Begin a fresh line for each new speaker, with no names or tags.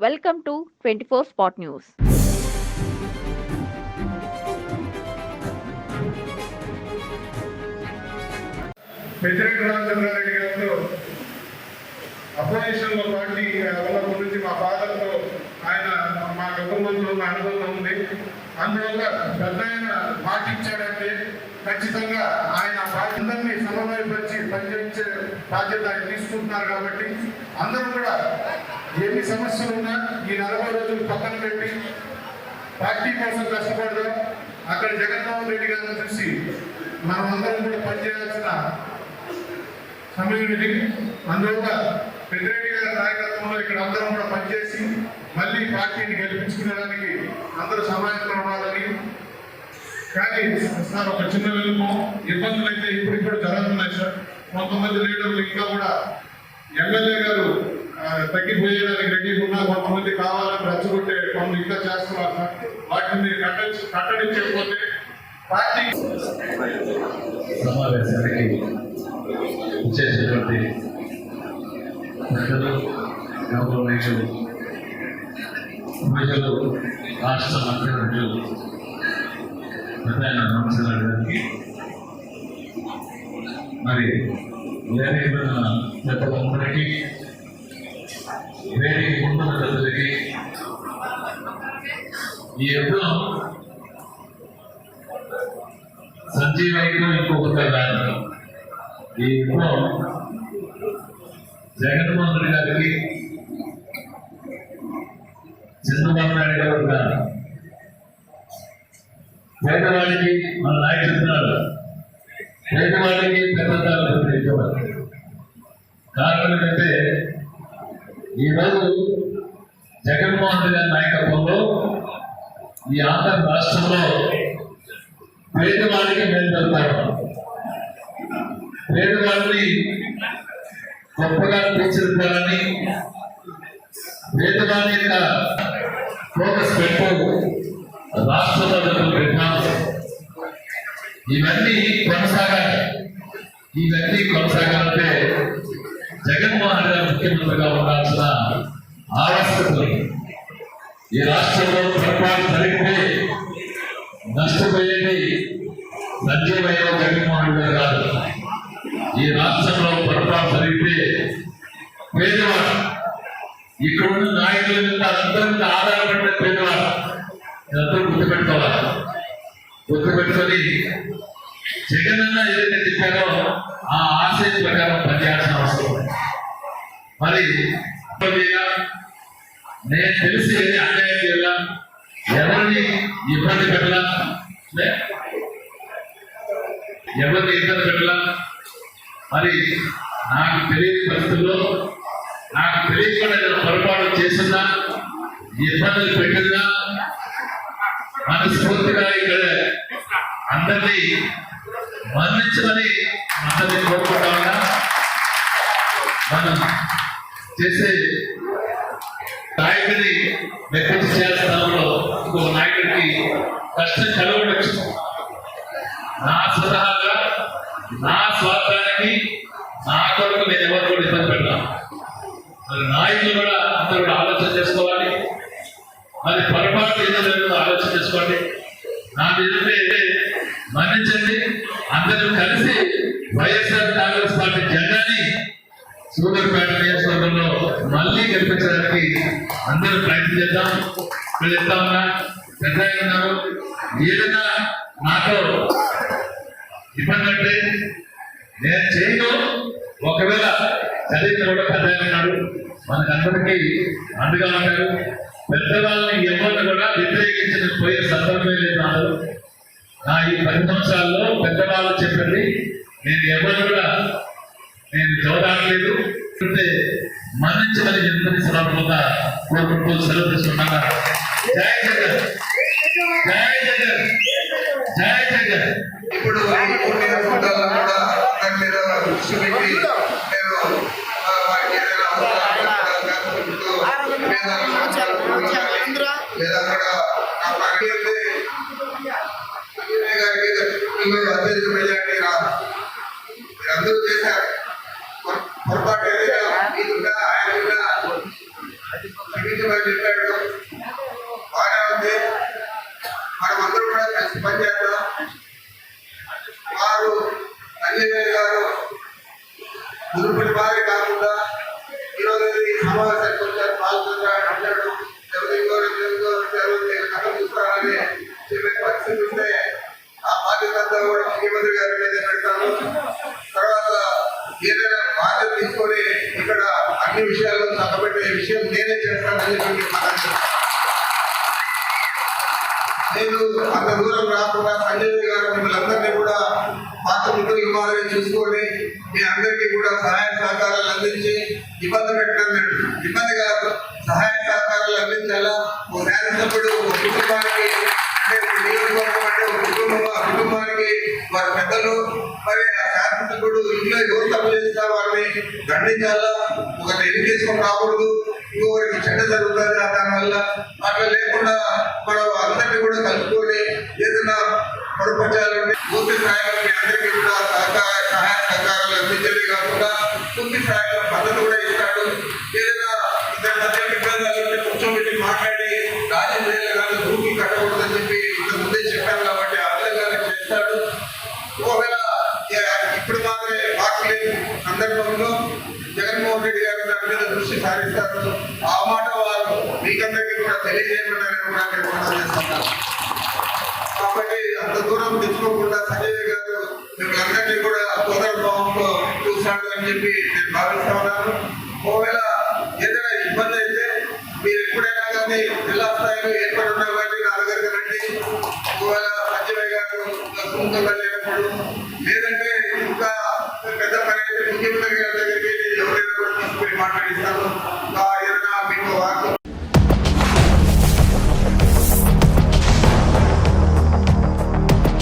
Welcome to twenty four spot news
Peddireddy Ramachandra Reddy గారితో opposition party వల్ల గురించి మా ఫాదర్తో ఆయన మా కుటుంబంలో మా అనుబంధం ఉంది. అందువల్ల పెద్ద ఆయన మాట ఇచ్చాడంటే ఖచ్చితంగా ఆయన పార్టీ అందరినీ సమన్వయపరిచి పనిచేయించే బాధ్యత ఆయన తీసుకుంటున్నారు కాబట్టి అందరూ కూడా ఎన్ని సమస్యలు ఉన్నా ఈ నలభై రోజులు పక్కన పెట్టి పార్టీ కోసం కష్టపడదాం. అక్కడ జగన్మోహన్ రెడ్డి గారిని చూసి మనం అందరం కూడా పనిచేయాల్సిన సమయం ఇది. అందువల్ల పెద్దిరెడ్డి గారి నాయకత్వంలో ఇక్కడ అందరం కూడా పనిచేసి మళ్ళీ పార్టీని గెలిపించుకునేదానికి అందరూ సమాయత్తం ఉండాలని కానీ సార్ ఒక చిన్న వెలుపు ఇబ్బందులు అయితే ఇప్పుడు ఇప్పుడు జరుగుతున్నాయి సార్. కొంతమంది లీడర్లు ఇంకా కూడా ఎమ్మెల్యే గారు తగ్గిపోయేదానికి రెడీగా ఉన్నా కొంతమంది కావాలని రచ్చగొట్టే పనులు ఇంకా చేస్తున్నారు సార్. వాటిని కట్ట కట్టడించకపోతే పార్టీ
సమావేశానికి ఇచ్చేసినటువంటి పెద్దలు ప్రజలు రాష్ట్ర మంత్రివర్యులు పెద్దాయన రామచంద్ర గారికి మరి వేరే పెద్దలందరికీ వేరే ముందున్న పెద్దలకి ఈ యజ్ఞం సంజీవైలో ఇంకొక రాదు ఈ యజ్ఞం జగన్మోహన్ రెడ్డి గారికి చంద్రబాబు నాయుడు గారు కాదు పేదవాడికి మన నాయకుడు చెప్తున్నాడు పేదవాడికి పెద్దవాళ్ళు ఇచ్చేవాడు కారణం ఏంటంటే ఈరోజు జగన్మోహన్ రెడ్డి గారి నాయకత్వంలో ఈ ఆంధ్ర రాష్ట్రంలో పేదవాడికి మేలు పేదవాడిని గొప్పగా తీర్చిదిద్దాలని పేదవాడి యొక్క ఫోకస్ పెట్టు రాష్ట్రంలో పెట్టాలి ఇవన్నీ కొనసాగాలి. ఇవన్నీ కొనసాగాలంటే జగన్మోహన్ రెడ్డి గారు ముఖ్యమంత్రిగా ఉండాల్సిన ఆవశ్యకత ఈ రాష్ట్రంలో పరిపాలన జరిగితే నష్టపోయేది సంజీవయ్య జగన్మోహన్ రెడ్డి గారు కాదు. ఈ రాష్ట్రంలో పరిపాలన జరిగితే పేదవాడు ఇక్కడ ఉన్న నాయకుల మీద అందరి మీద ఆధారపడిన పేదవాడు ఇదంతా గుర్తుపెట్టుకోవాలి? గుర్తుపెట్టుకొని జగనన్న ఏదైతే చెప్పారో ఆ ఆశయం ప్రకారం పనిచేయాల్సిన అవసరం మరి నేను తెలిసి ఏది అన్యాయం చేయాలా? ఎవరిని ఇబ్బంది పెట్టాలా? ఎవరిని ఇబ్బంది పెట్టాలా? మరి నాకు తెలియని పరిస్థితుల్లో నాకు తెలియకుండా నేను పొరపాటు చేసిందా ఇబ్బందులు పెట్టిందా మనస్ఫూర్తిగా ఇక్కడ అందరినీ మరణించమని అందరినీ కోరుకుంటా ఉన్నా. మనం చేసే నాయకుడిని మెప్పించి చేస్తాంలో ఇంకొక నాయకుడికి కష్టం కలగవచ్చు నా సలహాగా నా స్వార్థానికి నా కొరకు నేను ఎవరు కూడా ఇబ్బంది పెడతాను మరి నాయకులు కూడా అందరూ కూడా ఆలోచన చేసుకోవాలి అది పొరపాటు ఏదో లేదో ఆలోచన చేసుకోండి. నా మీదంటే మన్నించండి. అందరూ కలిసి వైఎస్ఆర్ కాంగ్రెస్ పార్టీ జెండాని సూర్యాపేట నియోజకవర్గంలో మళ్ళీ గెలిపించడానికి అందరూ ప్రయత్నం చేద్దాం. ఇక్కడ చెప్తా ఉన్నా పెద్ద ఉన్నారు. ఏదైనా నాతో ఇబ్బంది అంటే నేను చేయను. ఒకవేళ చదివిన కూడా పెద్ద ఆయన ఉన్నాడు మనకందరికీ అండగా ఉంటారు. పెద్దవాళ్ళని ఎవరిని కూడా వ్యతిరేకించిన పోయే సందర్భమే లేదు నా ఈ పది సంవత్సరాల్లో పెద్దవాళ్ళు చెప్పింది నేను ఎవరు కూడా నేను చదవట్లేదు అంటే మరణించమని ఎంతని సందర్భంగా కోరుకుంటూ సెలవు తీసుకున్నాగా జయ జగన్! జయ జగన్! జయ జగన్!
ఇప్పుడు ఈ పుట్టిన ఫోటోలు కూడా దాని మీద దృష్టి పెట్టి నేను ఏదైనా లేదా పార్టీ అత్యధిక మెజార్టీ అందరూ చేశారు పొరపాటు ఏదైనా మీదుందా, ఆయనదుందా, తగ్గించమని చెప్పాడు బాగానే ఉంది కూడా కలిసి పనిచేద్దాం వారు సంజయ్ గారు మునుపటి వారి కాకుండా ఈరోజు ఈ సమావేశానికి వచ్చారు పాల్గొన్నారు అంటాడు ఎవరు ఇంకోరు ఇంకోరు ఎవరు కథ చూస్తారని చెప్పే పరిస్థితి ఉంటే ఆ బాధ్యత అంతా కూడా ముఖ్యమంత్రి గారి మీద పెడతాను. తర్వాత ఏదైనా బాధ్యత తీసుకొని ఇక్కడ అన్ని విషయాల్లో చక్కబెట్టే విషయం నేనే చేస్తానని చెప్పి నేను అంత దూరం రాకుండా సంజయ్ గారు మిమ్మల్ని అందరినీ కూడా పాత్ర ఇవ్వాలని చూసుకోండి మీ అందరికీ కూడా సహాయ సహకారాలు అందించి ఇబ్బంది పెట్టడం ఇబ్బంది కాదు. సహాయ సహకారాలు అందించాలా ఓ శాసనసభ్యుడు ఒక కుటుంబానికి నియోజకవర్గం అంటే ఒక కుటుంబం ఆ కుటుంబానికి వారి పెద్దలు మరి ఆ శాసనసభ్యుడు ఇంట్లో ఎవరు తప్పు చేసినా వారిని ఖండించాలా? ఒకరిని ఎన్ని తీసుకొని రాకూడదు. ఇంకొకరికి చెడ్డ జరుగుతుంది. దానివల్ల అట్లా లేకుండా మనం అందరినీ కూడా కలుపుకొని ఏదైనా పొరపచ్చాలని పూర్తి స్థాయి పూర్తి స్థాయిలో మద్దతు కూడా ఇస్తాడు ఏదైనా ఇద్దరు మధ్య విభేదాలు ఉంటే కూర్చోబెట్టి మాట్లాడి రాజకీయాలు కానీ భూమి కట్టకూడదని చెప్పి ఇంత ముందే చెప్పాను కాబట్టి ఆ విధంగానే చేస్తాడు. ఒకవేళ ఇప్పుడు మాత్రమే మాట్లాడే సందర్భంలో జగన్మోహన్ రెడ్డి గారు దాని మీద దృష్టి సారిస్తారు. ఆ మాట వారు మీకందరికీ కూడా తెలియజేయమన్నారని కూడా నేను చూశాడు అని చెప్పి నేను భావిస్తా ఉన్నాను ఒకవేళ ఏదైనా ఇబ్బంది అయితే మీరు ఎప్పుడైనా కానీ జిల్లా స్థాయిలో ఏర్పడి ఉన్నా కానీ నా దగ్గరికి రండి. ఒకవేళ సంజయ్ గారు